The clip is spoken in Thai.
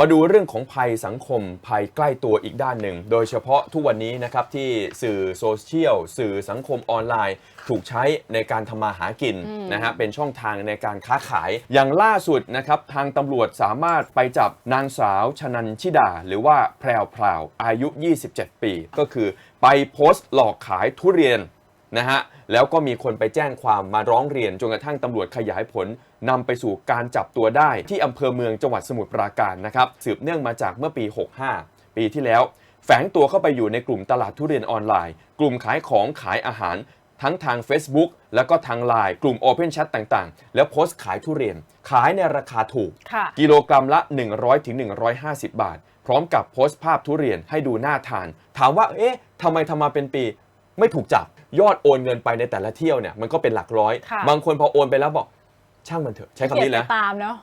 มาดูเรื่องของภัยสังคมภัยใกล้ตัวอีกด้านหนึ่ง โดยเฉพาะทุกวันนี้นะครับที่สื่อโซเชียลสื่อสังคมออนไลน์ ถูกใช้ในการทำมาหากินนะฮะเป็นช่องทางในการค้าขาย อย่างล่าสุดนะครับทางตำรวจสามารถไปจับนางสาวชนันชิดา หรือว่าแพรวพราวอายุ 27 ปี ก็คือไปโพสต์หลอกขายทุเรียน นะฮะแล้วก็มีคนไปแจ้งความมาร้องเรียนจนกระทั่งตำรวจขยายผลนำไปสู่การจับตัวได้ที่อำเภอเมืองจังหวัดสมุทรปราการนะครับสืบเนื่องมาจากเมื่อปี 65 ปีที่แล้ว แฝงตัวเข้าไปอยู่ในกลุ่มตลาดทุเรียนออนไลน์ กลุ่มขายของขายอาหารทั้งทาง Facebook แล้วก็ทางไลน์กลุ่ม Open Chat ต่างๆ แล้วโพสต์ขายทุเรียน ขายในราคาถูกค่ะกิโลกรัมละ 100ถึง150บาท พร้อมกับโพสต์ภาพทุเรียนให้ดูน่าทาน ถามว่าเอ๊ะทำไมทำมาเป็นปีไม่ถูกจับ ยอดโอนเงินไปในแต่ละเที่ยวเนี่ยมันก็เป็นหลักร้อยค่ะบางคนพอโอนไปแล้วบอกช่างมันเถอะใช้คำนี้เกียนะดไปตามเนาะ